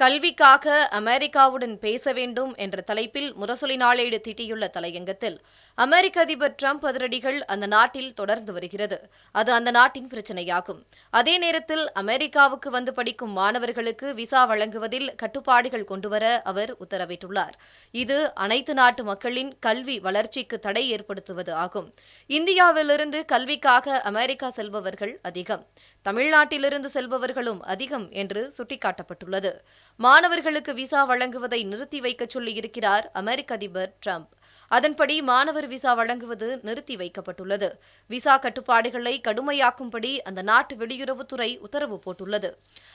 கல்விக்காக அமெரிக்காவுடன் பேச வேண்டும் என்ற தலைப்பில் முரசொலி நாளேடு திட்டியுள்ள தலையங்கத்தில் அமெரிக்க அதிபர் ட்ரம்ப் அதிரடிகள் அந்த நாட்டில் தொடர்ந்து வருகிறது. அது அந்த நாட்டின் பிரச்சனையாகும். அதே நேரத்தில் அமெரிக்காவுக்கு வந்து படிக்கும் மாணவர்களுக்கு விசா வழங்குவதில் கட்டுப்பாடுகள் கொண்டுவர அவர் உத்தரவிட்டுள்ளார். இது அனைத்து நாட்டு மக்களின் கல்வி வளர்ச்சிக்கு தடை ஏற்படுத்துவது ஆகும். இந்தியாவிலிருந்து கல்விக்காக அமெரிக்கா செல்பவர்கள் அதிகம். தமிழ்நாட்டிலிருந்து செல்பவர்களும் அதிகம் என்று சுட்டிக்காட்டப்பட்டுள்ளது. மாணவர்களுக்கு விசா வழங்குவதை நிறுத்தி வைக்கச் சொல்லியிருக்கிறார் அமெரிக்க அதிபர் ட்ரம்ப். அதன்படி மாணவர் விசா வழங்குவது நிறுத்தி வைக்கப்பட்டுள்ளது. விசா கட்டுப்பாடுகளை கடுமையாக்கும்படி அந்த நாட்டு வெளியுறவுத்துறை உத்தரவு போட்டுள்ளது.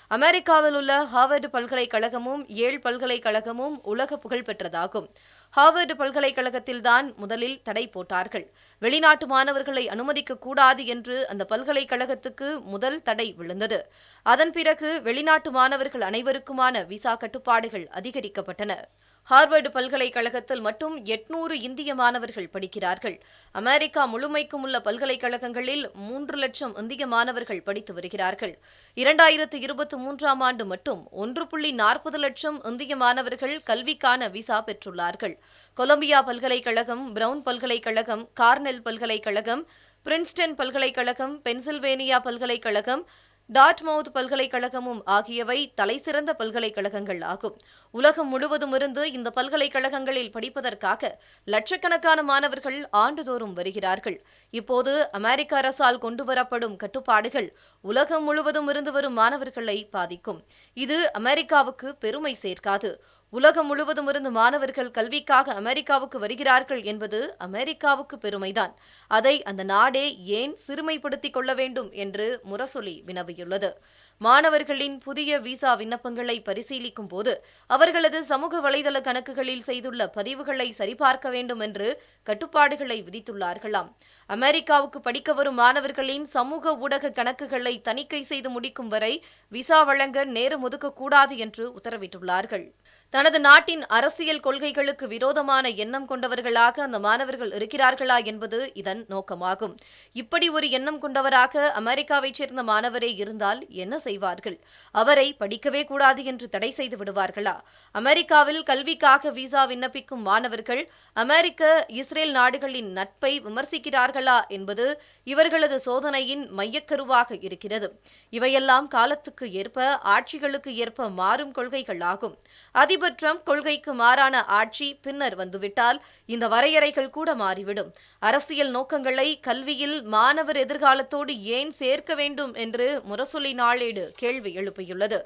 அமெரிக்காவில் உள்ள ஹார்வர்டு பல்கலைக்கழகமும் ஏழ் பல்கலைக்கழகமும் உலக புகழ்பெற்றதாகும் ஹார்வர்டு பல்கலைக்கழகத்தில்தான் முதலில் தடை போட்டார்கள். வெளிநாட்டு மாணவர்களை அனுமதிக்க கூடாது என்று அந்த பல்கலைக்கழகத்துக்கு முதல் தடை விழுந்தது. அதன் பிறகு வெளிநாட்டு மாணவர்கள் அனைவருக்குமான விசா கட்டுப்பாடுகள் அதிகரிக்கப்பட்டன. ஹார்வர்டு பல்கலைக்கழகத்தில் மட்டும் எட்நூறு இந்திய மாணவர்கள் படிக்கிறார்கள். அமெரிக்கா முழுமைக்கும் உள்ள பல்கலைக்கழகங்களில் மூன்று லட்சம் இந்திய மாணவர்கள் படித்து வருகிறார்கள். இரண்டாயிரத்து இருபத்தி மூன்றாம் ஆண்டு மட்டும் ஒன்று புள்ளி நாற்பது லட்சம் இந்திய மாணவர்கள் கல்விக்கான விசா பெற்றுள்ளார்கள். கொலம்பியா பல்கலைக்கழகம் பிரவுன் பல்கலைக்கழகம் கார்னெல் பல்கலைக்கழகம் பிரின்ஸ்டன் பல்கலைக்கழகம் பென்சில்வேனியா பல்கலைக்கழகம் டாட்மவுத் பல்கலைக்கழகமும் ஆகியவை தலைசிறந்த பல்கலைக்கழகங்கள் ஆகும். உலகம் முழுவதும் இருந்து இந்த பல்கலைக்கழகங்களில் படிப்பதற்காக லட்சக்கணக்கான மாணவர்கள் ஆண்டுதோறும் வருகிறார்கள். இப்போது அமெரிக்க அரசால் கொண்டுவரப்படும் கட்டுப்பாடுகள் உலகம் முழுவதும் இருந்து வரும் மாணவர்களை பாதிக்கும். இது அமெரிக்காவுக்கு பெருமை சேர்க்காது. உலகம் முழுவதும் இருந்து மாணவர்கள் கல்விக்காக அமெரிக்காவுக்கு வருகிறார்கள் என்பது அமெரிக்காவுக்கு பெருமைதான். அதை அந்த நாடே ஏன் சிறுமைப்படுத்திக் கொள்ள வேண்டும் என்று முரசொலி வினவியுள்ளது. மாணவர்களின் புதிய விசா விண்ணப்பங்களை பரிசீலிக்கும் போது அவர்களது சமூக வலைதள கணக்குகளில் செய்துள்ள பதிவுகளை சரிபார்க்க வேண்டும் என்று கட்டுப்பாடுகளை விதித்துள்ளார்களாம். அமெரிக்காவுக்கு படிக்க வரும் மாணவர்களின் சமூக ஊடக கணக்குகளை தணிக்கை செய்து முடிக்கும் வரை விசா வழங்க நேரம் ஒதுக்கக்கூடாது என்று உத்தரவிட்டுள்ளார்கள். தனது நாட்டின் அரசியல் கொள்கைகளுக்கு விரோதமான எண்ணம் கொண்டவர்களாக அந்த மாணவர்கள் இருக்கிறார்களா என்பது இதன் நோக்கமாகும். இப்படி ஒரு எண்ணம் கொண்டவராக அமெரிக்காவைச் சேர்ந்த மாணவரே இருந்தால் என்ன செய்வார்கள்? அவரை படிக்கவே கூடாது என்று தடை செய்து விடுவார்களா? அமெரிக்காவில் கல்விக்காக விசா விண்ணப்பிக்கும் மாணவர்கள் அமெரிக்க இஸ்ரேல் நாடுகளின் நட்பை விமர்சிக்கிறார்களா என்பது இவர்களது சோதனையின் மையக்கருவாக இருக்கிறது. இவையெல்லாம் காலத்துக்கு ஏற்ப ஆட்சிகளுக்கு ஏற்ப மாறும் கொள்கைகள் ஆகும் அதிபர் ட்ரம்ப் கொள்கைக்கு மாறான ஆட்சி பின்னர் வந்துவிட்டால் இந்த வரையறைகள் கூட மாறிவிடும். அரசியல் நோக்கங்களை கல்வியில் மாணவர் எதிர்காலத்தோடு ஏன் சேர்க்க வேண்டும் என்று முரசொலி நாளேடு கேள்வி எழுப்பியுள்ளது.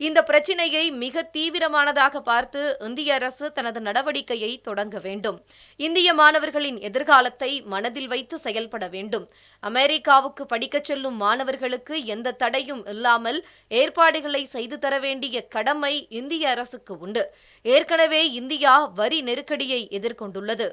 இந்த பிரச்சினையை மிக தீவிரமானதாக பார்த்து இந்திய அரசு தனது நடவடிக்கையை தொடங்க வேண்டும். இந்திய மாணவர்களின் எதிர்காலத்தை மனதில் வைத்து செயல்பட வேண்டும். அமெரிக்காவுக்கு படிக்கச் செல்லும் மாணவர்களுக்கு எந்த தடையும் இல்லாமல் ஏற்பாடுகளை செய்து தர வேண்டிய கடமை இந்திய அரசுக்கு உண்டு. ஏற்கனவே இந்தியா வரி நெருக்கடியை எதிர்கொண்டுள்ளது.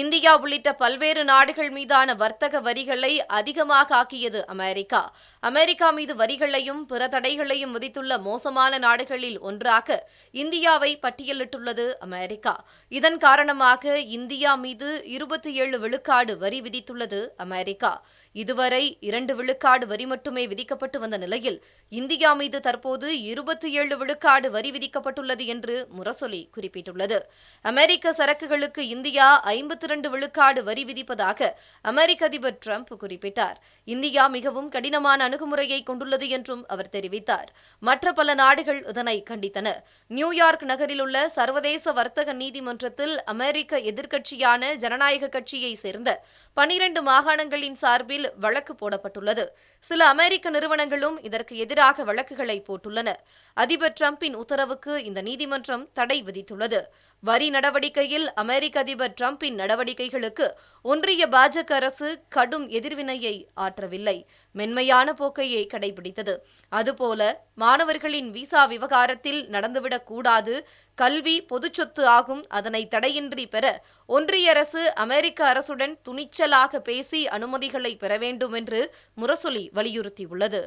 இந்தியா உள்ளிட்ட பல்வேறு நாடுகள் மீதான வர்த்தக வரிகளை அதிகமாக ஆக்கியது அமெரிக்கா. அமெரிக்கா மீது வரிகளையும் பிற தடைகளையும் விதித்துள்ள மோசமான நாடுகளில் ஒன்றாக இந்தியாவை பட்டியலிட்டுள்ளது அமெரிக்கா. இதன் காரணமாக இந்தியா மீது இருபத்தி ஏழு விழுக்காடு வரி விதித்துள்ளது அமெரிக்கா. இதுவரை இரண்டு விழுக்காடு வரி மட்டுமே விதிக்கப்பட்டு வந்த நிலையில் இந்தியா மீது தற்போது இருபத்தி ஏழு விழுக்காடு வரி விதிக்கப்பட்டுள்ளது என்று முரசொலி குறிப்பிட்டுள்ளது. அமெரிக்க சரக்குகளுக்கு இந்தியா ஐம்பத்தி இரண்டு விழுக்காடு வரி விதிப்பதாக அமெரிக்க அதிபர் டிரம்ப் குறிப்பிட்டார். இந்தியா மிகவும் கடினமான அணுகுமுறையை கொண்டுள்ளது என்றும் அவர் தெரிவித்தார். மற்ற பல நாடுகள் இதனை கண்டித்தன. நியூயார்க் நகரில் உள்ள சர்வதேச வர்த்தக நீதிமன்றத்தில் அமெரிக்க எதிர்க்கட்சியான ஜனநாயக கட்சியை சேர்ந்த பனிரண்டு மாகாணங்களின் சார்பில் வழக்கு போடப்பட்டுள்ளது. சில அமெரிக்க நிறுவனங்களும் இதற்கு எதிராக வழக்குகளை போட்டுள்ளன. அதிபர் டிரம்பின் உத்தரவுக்கு இந்த நீதிமன்றம் தடை விதித்துள்ளது. வரி நடவடிக்கையில் அமெரிக்க அதிபர் டிரம்பின் நடவடிக்கைகளுக்கு ஒன்றிய பாஜக அரசு கடும் எதிர்வினையை ஆற்றவில்லை. மென்மையான போக்கையை கடைபிடித்தது. அதுபோல மாணவர்களின் விசா விவகாரத்தில் நடந்துவிடக் கூடாது. கல்வி பொதுச்சொத்து ஆகும். அதனை தடையின்றி பெற ஒன்றிய அரசு அமெரிக்க அரசுடன் துணிச்சலாக பேசி அனுமதிகளை பெற வேண்டும் என்று முரசொலி வலியுறுத்தியுள்ளது.